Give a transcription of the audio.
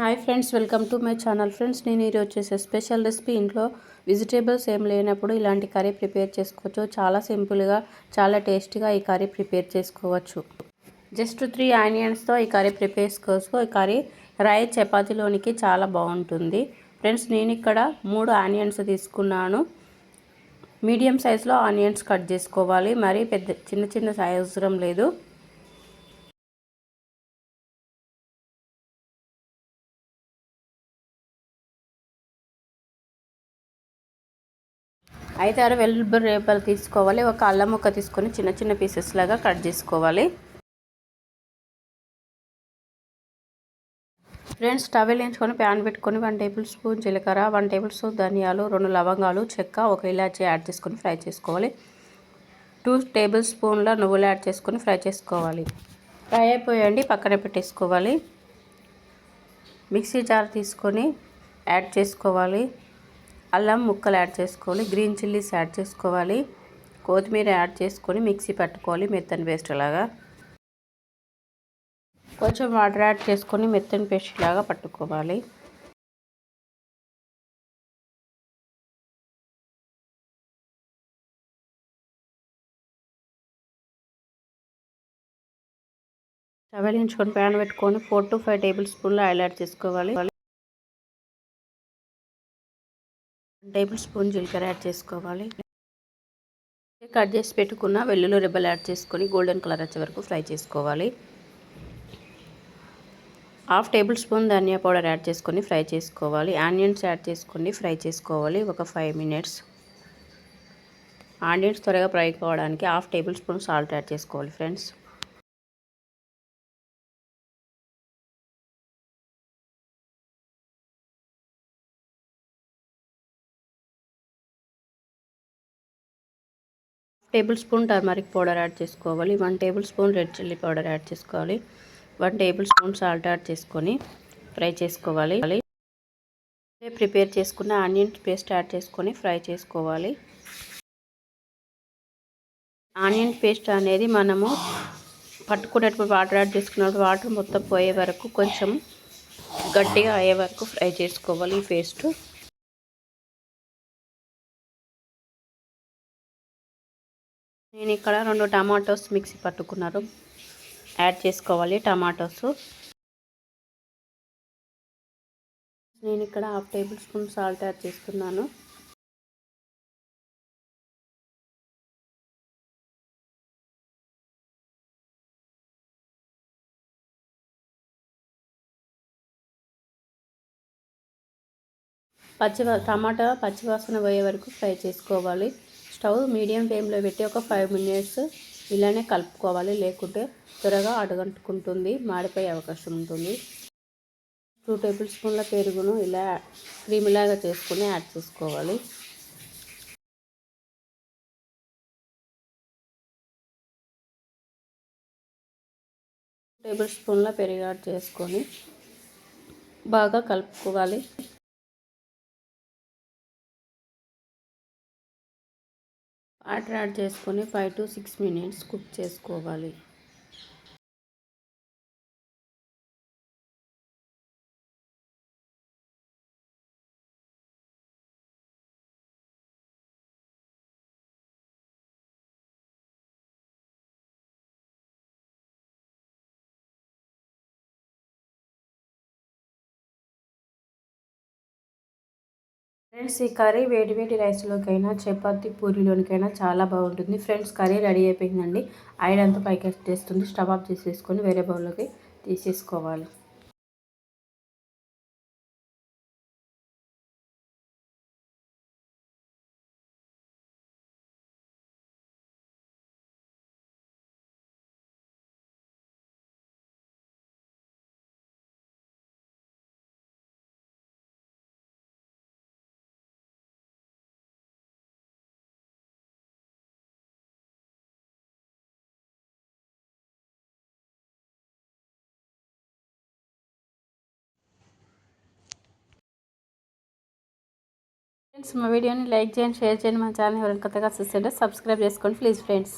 Hi friends welcome to my channel friends. నేను ఈరోజు చేసే స్పెషల్ రెసిపీ ఇంట్లో వెజిటేబుల్స్ ఏం లేనప్పుడు ఇలాంటి కర్రీ ప్రిపేర్ చేసుకోవచ్చు. చాలా సింపుల్గా చాలా టేస్టీగా ఈ కర్రీ ప్రిపేర్ చేసుకోవచ్చు. జస్ట్ త్రీ ఆనియన్స్తో ఈ కర్రీ ప్రిపేర్ చేసుకోవచ్చు. ఈ కర్రీ రైస్ చపాతీలోనికి చాలా బాగుంటుంది. ఫ్రెండ్స్ నేను ఇక్కడ మూడు ఆనియన్స్ తీసుకున్నాను. మీడియం సైజులో ఆనియన్స్ కట్ చేసుకోవాలి. మరి పెద్ద చిన్న చిన్న సైజ్ అవసరం లేదు. అయితే ఆరు వెల్లుల్లి రేపలు తీసుకోవాలి. ఒక అల్లం ముక్క తీసుకొని చిన్న చిన్న పీసెస్ లాగా కట్ చేసుకోవాలి. ఫ్రెండ్స్ స్టవ్ వేయించుకొని ప్యాన్ పెట్టుకొని వన్ టేబుల్ స్పూన్ జీలకర్ర వన్ టేబుల్ స్పూన్ ధనియాలు రెండు లవంగాలు చెక్క ఒక ఇలాచి యాడ్ చేసుకొని ఫ్రై చేసుకోవాలి. టూ టేబుల్ స్పూన్ల నువ్వులు యాడ్ చేసుకొని ఫ్రై చేసుకోవాలి. ఫ్రై అయిపోయండి పక్కన పెట్టేసుకోవాలి. మిక్సీ జార్ తీసుకొని యాడ్ చేసుకోవాలి. అల్లం ముక్కలు యాడ్ చేసుకోవాలి గ్రీన్ చిల్లీస్ యాడ్ చేసుకోవాలి. కొత్తిమీర యాడ్ చేసుకొని మిక్సీ పట్టుకోవాలి మెత్తని పేస్ట్ లాగా. కొంచెం వాటర్ యాడ్ చేసుకొని మెత్తని పేస్ట్ లాగా పట్టుకోవాలి. చవలించుకొని ప్యాన్ పెట్టుకొని ఫోర్ టు ఫైవ్ టేబుల్ స్పూన్లు ఆయిల్ యాడ్ చేసుకోవాలి. టేబుల్ స్పూన్ జీలకర్ర యాడ్ చేసుకోవాలి. కట్ చేసి పెట్టుకున్న వెల్లుల్లి రెబ్బలు యాడ్ చేసుకొని గోల్డెన్ కలర్ వచ్చే వరకు ఫ్రై చేసుకోవాలి. Half tablespoon dhaniya powder add చేసుకొని ఫ్రై చేసుకోవాలి. ఆనియన్స్ యాడ్ చేసుకొని ఫ్రై చేసుకోవాలి ఒక ఫైవ్ మినిట్స్. ఆనియన్స్ త్వరగా ఫ్రై కావడానికి half table spoon salt add చేసుకోవాలి friends. Tablespoon turmeric powder add చేసుకోవాలి. One tablespoon red chilli powder add చేసుకోవాలి. One table spoon salt add చేసుకొని ఫ్రై చేసుకోవాలి. ప్రిపేర్ చేసుకున్న ఆనియన్ పేస్ట్ యాడ్ చేసుకొని ఫ్రై చేసుకోవాలి. ఆనియన్ పేస్ట్ అనేది మనము పట్టుకునేటప్పుడు వాటర్ యాడ్ చేసుకున్నప్పుడు వాటర్ మొత్తం పోయే వరకు కొంచెం గట్టిగా అయ్యే వరకు ఫ్రై చేసుకోవాలి ఈ పేస్ట్. నేను ఇక్కడ రెండు టమాటోస్ మిక్సీ పట్టుకున్నారు. యాడ్ చేసుకోవాలి టమాటోస్. నేను ఇక్కడ half table spoon salt add చేస్తున్నాను. పచ్చి టమాటా పచ్చివాసన పోయే వరకు ఫ్రై చేసుకోవాలి. స్టవ్ మీడియం ఫ్లేమ్లో పెట్టి ఒక ఫైవ్ మినిట్స్ ఇలానే కలుపుకోవాలి. లేకుంటే త్వరగా అడగంటుకుంటుంది మాడిపోయే అవకాశం ఉంటుంది. టూ టేబుల్ స్పూన్ల పెరుగును ఇలా క్రీమ్లాగా చేసుకుని యాడ్ చేసుకోవాలి. టేబుల్ స్పూన్ల పెరుగు యాడ్ చేసుకొని బాగా కలుపుకోవాలి. వాటర్ యాడ్ చేసుకొని five to six minutes cook చేసుకోవాలి. ఫ్రెండ్స్ ఈ కర్రీ వేడి వేడి రైస్లోకైనా చపాతి పూరిలోనికైనా చాలా బాగుంటుంది. ఫ్రెండ్స్ కర్రీ రెడీ అయిపోయిందండి. ఆయిల్ అంతా పైకి వచ్చేస్తుంది స్టవ్ ఆఫ్ చేసేసుకొని వేరే బౌల్లోకి తీసేసుకోవాలి. ఫ్రెండ్స్ మా వీడియోని లైక్ చేయండి షేర్ చేయండి మా ఛానల్ ఎవరైనా కొత్తగా చూస్తుంటే సబ్స్క్రైబ్ చేసుకోండి ప్లీజ్ ఫ్రెండ్స్.